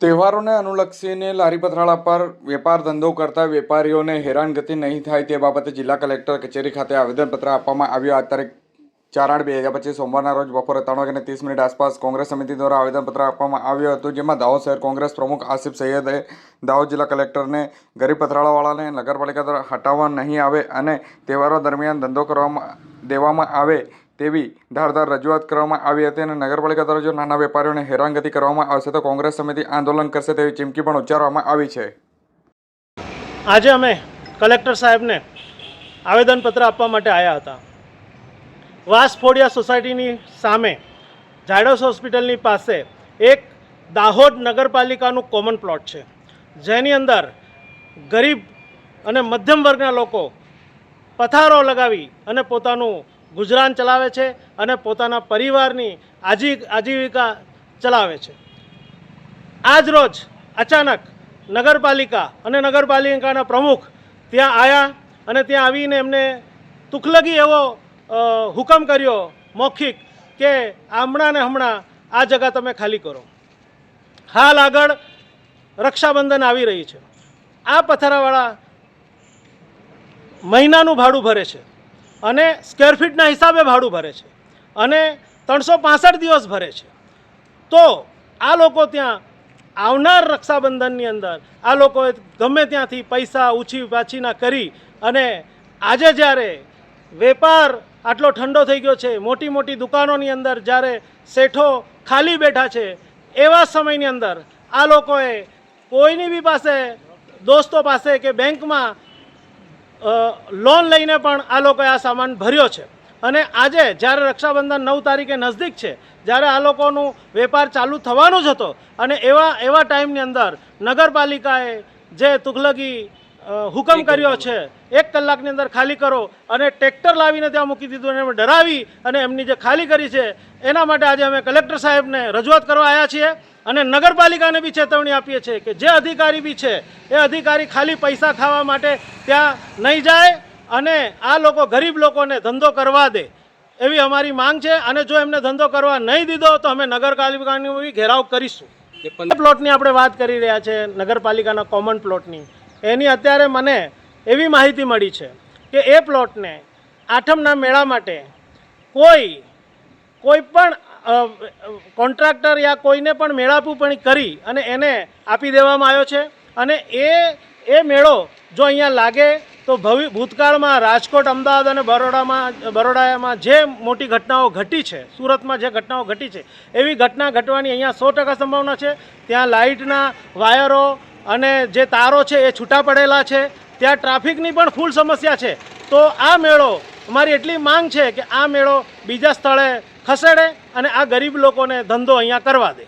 તહેવારોને અનુલક્ષીને લારી પથરાળા પર વેપાર ધંધો કરતા વેપારીઓને હેરાનગતિ નહીં થાય તે બાબતે જિલ્લા કલેક્ટર કચેરી ખાતે આવેદનપત્ર આપવામાં આવ્યું. આ તારીખ ચાર આઠ બે હજાર પચીસ સોમવારના રોજ બપોરે ત્રણ વાગ્યાને ત્રીસ મિનિટ આસપાસ કોંગ્રેસ સમિતિ દ્વારા આવેદનપત્ર આપવામાં આવ્યું હતું, જેમાં દાહોદ શહેર કોંગ્રેસ પ્રમુખ આસિફ સૈયદે દાહોદ જિલ્લા કલેક્ટરને ગરીબ પથરાળાવાળાને નગરપાલિકા દ્વારા હટાવવા નહીં આવે અને તહેવારો દરમિયાન ધંધો કરવામાં દેવામાં આવે તેવી ધારદાર રજૂઆત કરવામાં આવી હતી અને નગરપાલિકા દ્વારા જો નાના વેપારીઓને હેરાનગતિ કરવામાં આવશે તો કોંગ્રેસ સમિતિ આંદોલન કરશે તેવી ચીમકી પણ ઉચ્ચારવામાં આવી છે. આજે અમે કલેક્ટર સાહેબને આવેદનપત્ર આપવા માટે આવ્યા હતા. વાસફોડિયા સોસાયટીની સામે ઝાયડસ હોસ્પિટલની પાસે એક દાહોદ નગરપાલિકાનું કોમન પ્લોટ છે. જેની અંદર ગરીબ અને મધ્યમ વર્ગના લોકો પથારો લગાવી અને પોતાનું ગુજરાન ચલાવે છે અને પોતાના પરિવારની આજી, આજીવિકા ચલાવે છે. આજ રોજ અચાનક નગરપાલિકા અને નગરપાલિકાના પ્રમુખ ત્યાં આવ્યા અને ત્યાં આવીને એમને તુખલગી એવો હુકમ કર્યો મૌખિક કે હમણાં ને હમણાં આ જગા તમે ખાલી કરો. હાલ આગળ રક્ષાબંધન આવી રહી છે. આ પથારાવાળા મહિનાનું ભાડું ભરે છે. અને સ્ક્વેર ફીટના હિસાબે ભાડું ભરે છે. અને ત્રણસો પાસઠ દિવસ ભરે છે. તો આ લોકો ત્યાં આવનાર રક્ષાબંધનની અંદર આ લોકોએ ગમે ત્યાંથી પૈસા ઉછી પાછીના કરી અને આજે જ્યારે વેપાર આટલો ઠંડો થઈ ગયો છે, મોટી મોટી દુકાનોની અંદર જ્યારે શેઠો ખાલી બેઠા છે, એવા સમયની અંદર આ લોકોએ કોઈની બી પાસે, દોસ્તો પાસે કે બેંકમાં લોન લઈને પણ આ લોકોએ આ સામાન ભર્યો છે. અને આજે જ્યારે રક્ષાબંધન નવ તારીખે નજદીક છે જ્યારે આ લોકોનું વેપાર ચાલુ થવાનો જ હતો અને એવા એવા ટાઈમની અંદર નગરપાલિકાએ જે તુગલકી અ, હુકમ કર્યો છે. એક કલાકની અંદર ખાલી કરો અને ટ્રેક્ટર લાવીને ત્યાં મૂકી દીધું અને ડરાવી અને એમની જે ખાલી કરી છે એના માટે આજે અમે કલેક્ટર સાહેબને રજૂઆત કરવા આવ્યા છીએ અને નગરપાલિકાને બી ચેતવણી આપીએ છીએ કે જે અધિકારી બી છે એ અધિકારી ખાલી પૈસા ખાવા માટે ત્યાં નહીં જાય અને આ લોકો ગરીબ લોકોને ધંધો કરવા દે. એવી અમારી માંગ છે અને જો એમને ધંધો કરવા નહીં દીધો તો અમે નગરપાલિકાનો બી ઘેરાવ કરીશું. પ્લોટની આપણે વાત કરી રહ્યા છે નગરપાલિકાના કોમન પ્લોટની એની અત્યારે મને એવી માહિતી મળી છે કે એ પ્લોટને આઠમના મેળા માટે કોઈ કોઈ પણ કોન્ટ્રાક્ટર યા કોઈને પણ મેળાપૂપણી કરી અને એને આપી દેવામાં આવ્યો છે. અને એ એ મેળો જો અહીંયા લાગે તો ભવિ, ભૂતકાળમાં રાજકોટ, અમદાવાદ અને બરોડામાં બરોડામાં જે મોટી ઘટનાઓ ઘટી છે, સુરતમાં જે ઘટનાઓ ઘટી છે, એવી ઘટના ઘટવાની અહીંયા સો ટકા સંભાવના છે. ત્યાં લાઇટના વાયરો અને જે તારો છે એ છૂટા પડેલા છે, ત્યાં ટ્રાફિકની પણ ફૂલ સમસ્યા છે. તો આ મેળો અમારી એટલી માંગ છે કે આ મેળો બીજા સ્થળે ખસેડે અને આ ગરીબ લોકોને ધંધો અહીંયા કરવા દે.